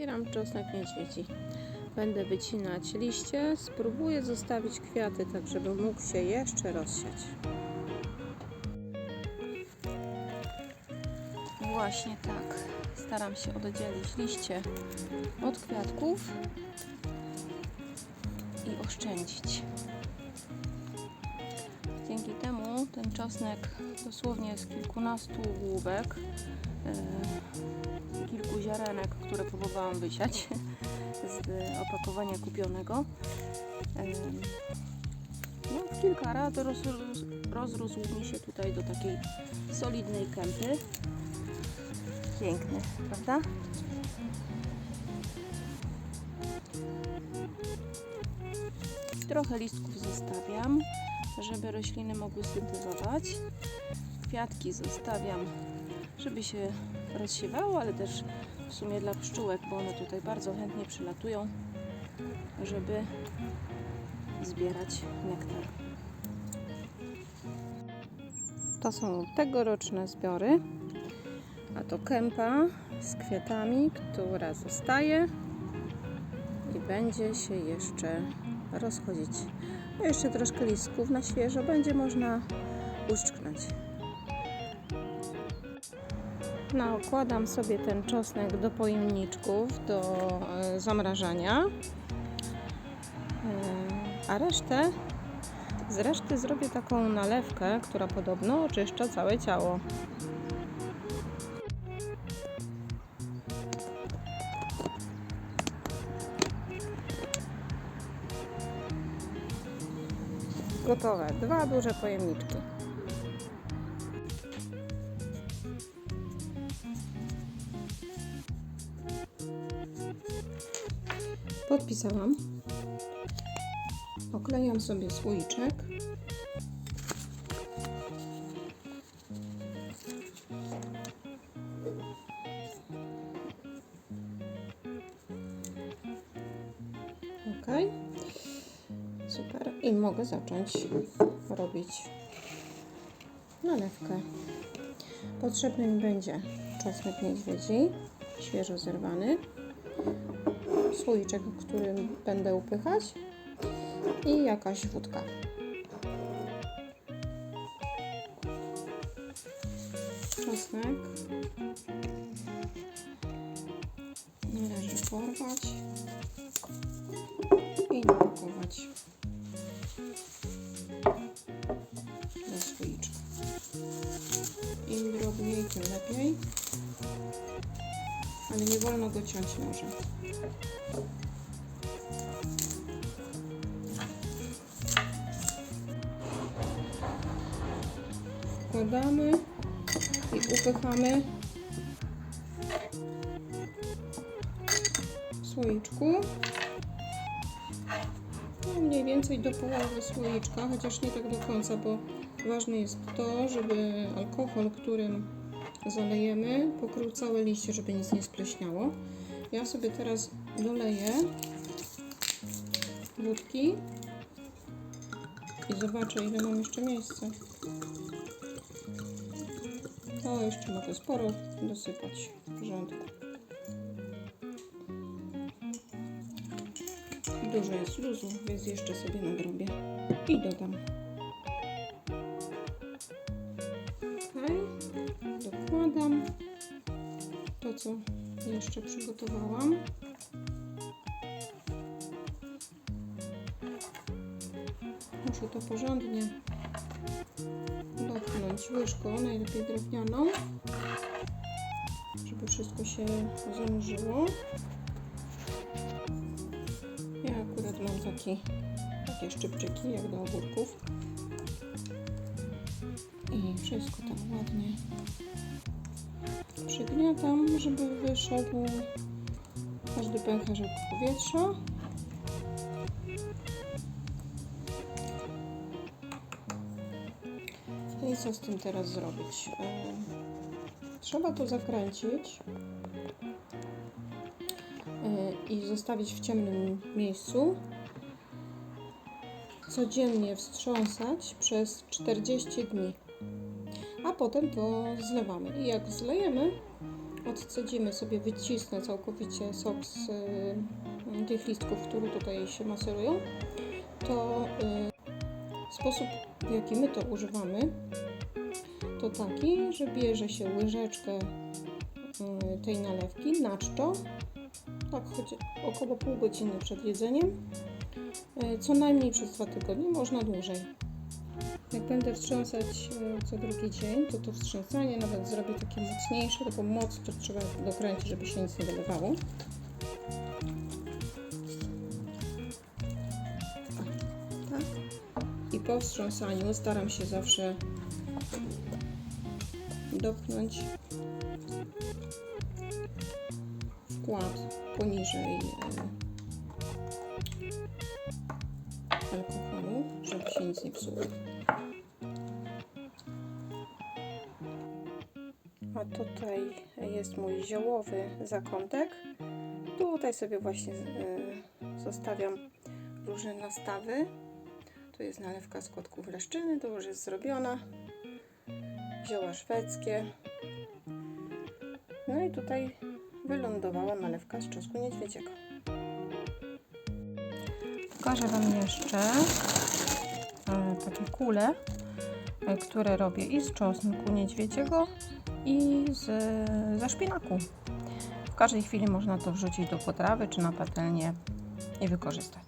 Zbieram czosnek niedźwiedzi. Będę wycinać liście. Spróbuję zostawić kwiaty, tak żeby mógł się jeszcze rozsiać. Właśnie tak. Staram się oddzielić liście od kwiatków i oszczędzić. Ten czosnek dosłownie z kilkunastu główek, e, kilku ziarenek, które próbowałam wysiać z opakowania kupionego, e, no, kilka razy roz, rozrósł mi się tutaj do takiej solidnej kępy. Piękny, prawda? Trochę listków zostawiam, żeby rośliny mogły syntezować. Kwiatki zostawiam, żeby się rozsiewało, ale też w sumie dla pszczółek, bo one tutaj bardzo chętnie przylatują, żeby zbierać nektar. To są tegoroczne zbiory, a to kępa z kwiatami, która zostaje i będzie się jeszcze rozchodzić. A jeszcze troszkę listków na świeżo będzie można uszczknąć. Nakładam sobie ten czosnek do pojemniczków, do e, zamrażania. E, a resztę, z reszty zrobię taką nalewkę, która podobno oczyszcza całe ciało. Gotowe. Dwa duże pojemniczki. Podpisałam. Oklejam sobie słoiczek. Ok. Super. I mogę zacząć robić nalewkę. Potrzebny mi będzie czosnek niedźwiedzi, świeżo zerwany, słoiczek, którym będę upychać i jakaś wódka. Czosnek należy porwać Im drobniej, tym lepiej, ale nie wolno go ciąć nożem. Wkładamy i upychamy w słoiczku. Mniej więcej do połowy słoiczka, chociaż nie tak do końca, bo ważne jest to, żeby alkohol, którym zalejemy, pokrył całe liście, żeby nic nie spleśniało. Ja sobie teraz doleję wódki i zobaczę, ile mam jeszcze miejsca. To jeszcze mogę sporo dosypać w. Dużo jest luzu, więc jeszcze sobie nadrobię i dodam. Ok, dokładam to, co jeszcze przygotowałam. Muszę to porządnie dotknąć łyżką, najlepiej drewnianą, żeby wszystko się zanurzyło. Mam taki, takie szczypczyki, jak do ogórków. I wszystko tam ładnie przygniatam, żeby wyszedł każdy pęcherzyk powietrza. I co z tym teraz zrobić? Trzeba to zakręcić i zostawić w ciemnym miejscu. Codziennie wstrząsać przez 40 dni. A potem to zlewamy. I jak zlejemy, odcedzimy sobie, wycisnę całkowicie sok z y, tych listków, które tutaj się maserują, to y, sposób, w jaki my to używamy, to taki, że bierze się łyżeczkę y, tej nalewki na czczo, tak choć około pół godziny przed jedzeniem, y, co najmniej przez dwa tygodnie, można dłużej. Jak będę wstrząsać e, co drugi dzień, to to wstrząsanie nawet zrobię takie mocniejsze, taką moc to trzeba dokręcić, żeby się nic nie wylewało. Tak. I po wstrząsaniu staram się zawsze dopchnąć wkład poniżej e, alkoholu, żeby się nic nie psuło. A tutaj jest mój ziołowy zakątek. Tutaj sobie właśnie y, zostawiam różne nastawy. Tu jest nalewka z kotków leszczyny, to już jest zrobiona. Zioła szwedzkie. No i tutaj wylądowała nalewka z czosnku niedźwiedziego. Pokażę Wam jeszcze e, takie kule, e, które robię i z czosnku niedźwiedziego, i z, ze szpinaku. W każdej chwili można to wrzucić do potrawy czy na patelnię i wykorzystać.